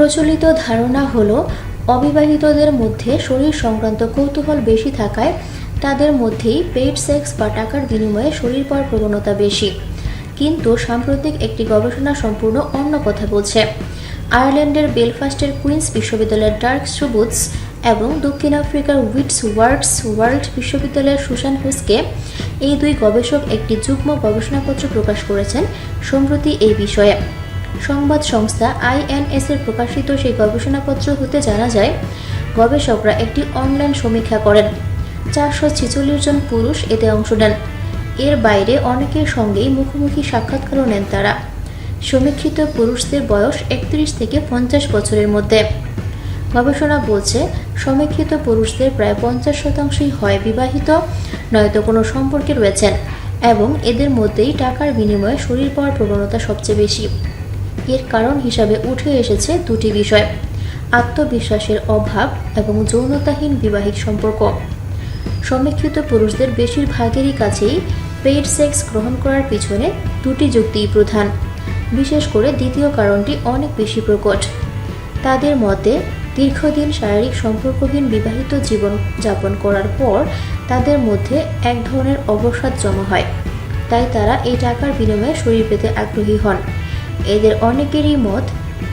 প্রচলিত ধারণা হলো, অবিবাহিতদের মধ্যে শরীর সংক্রান্ত কৌতূহল বেশি থাকায় তাদের মধ্যেই পেইড সেক্স বা টাকার বিনিময়ে শরীর পাওয়ার প্রবণতা বেশি। কিন্তু সাম্প্রতিক একটি গবেষণা সম্পূর্ণ অন্য কথা বলছে। আয়ারল্যান্ডের বেলফাস্টের কুইন্স বিশ্ববিদ্যালয়ের ডার্ক সুবুটস এবং দক্ষিণ আফ্রিকার উইটস ওয়ার্ডস ওয়ার্ল্ড বিশ্ববিদ্যালয়ের সুশান হুসকে এই দুই গবেষক একটি যুগ্ম গবেষণাপত্র প্রকাশ করেছেন সম্প্রতি এই বিষয়ে। সংবাদ সংস্থা আইএনএস এর প্রকাশিত সেই গবেষণাপত্র হতে জানা যায়, গবেষকরা একটি অনলাইন সমীক্ষা করেন। চারশো ছেচল্লিশ জন পুরুষ এতে অংশ নেন। এর বাইরে অনেকের সঙ্গেই মুখোমুখি সাক্ষাৎকারও নেন তারা। সমীক্ষিত পুরুষদের বয়স একত্রিশ থেকে পঞ্চাশ বছরের মধ্যে। গবেষণা বলছে, সমীক্ষিত পুরুষদের প্রায় পঞ্চাশ শতাংশই হয় বিবাহিত, নয়তো কোনো সম্পর্কে রয়েছেন এবং এদের মধ্যেই টাকার বিনিময়ে শরীর পাওয়ার প্রবণতা সবচেয়ে বেশি। এর কারণ হিসাবে উঠে এসেছে দুটি বিষয়, আত্মবিশ্বাসের অভাব এবং যৌনতাহীন বিবাহিক সম্পর্ক। সমীক্ষিত পুরুষদের বেশিরভাগেরই কাছেই পেইড সেক্স গ্রহণ করার পিছনে দুটি যুক্তিই প্রধান, বিশেষ করে দ্বিতীয় কারণটি অনেক বেশি প্রকট। তাদের মতে, দীর্ঘদিন শারীরিক সম্পর্কহীন বিবাহিত জীবন যাপন করার পর তাদের মধ্যে এক ধরনের অবসাদ জমা হয়, তাই তারা এই টাকার বিনিময়ে শরীর পেতে আগ্রহী হন। এদের অনেকেরই মত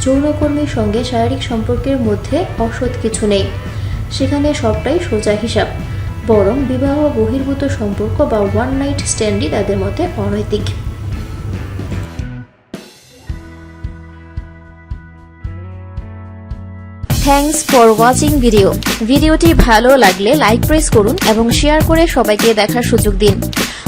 যৌনকর্মীর সঙ্গে শারীরিক সম্পর্কের মধ্যে অসৎ কিছু নেই। সেখানে সবটাই সোজা হিসাব। বরং বিবাহ বহির্ভূত সম্পর্ক বা ওয়ান নাইট স্ট্যান্ডই তাদের মতে অনৈতিক। থ্যাঙ্কস ফর ওয়াচিং ভিডিও ভিডিওটি ভালো লাগলে লাইক প্রেস করুন এবং শেয়ার করে সবাইকে দেখার সুযোগ দিন।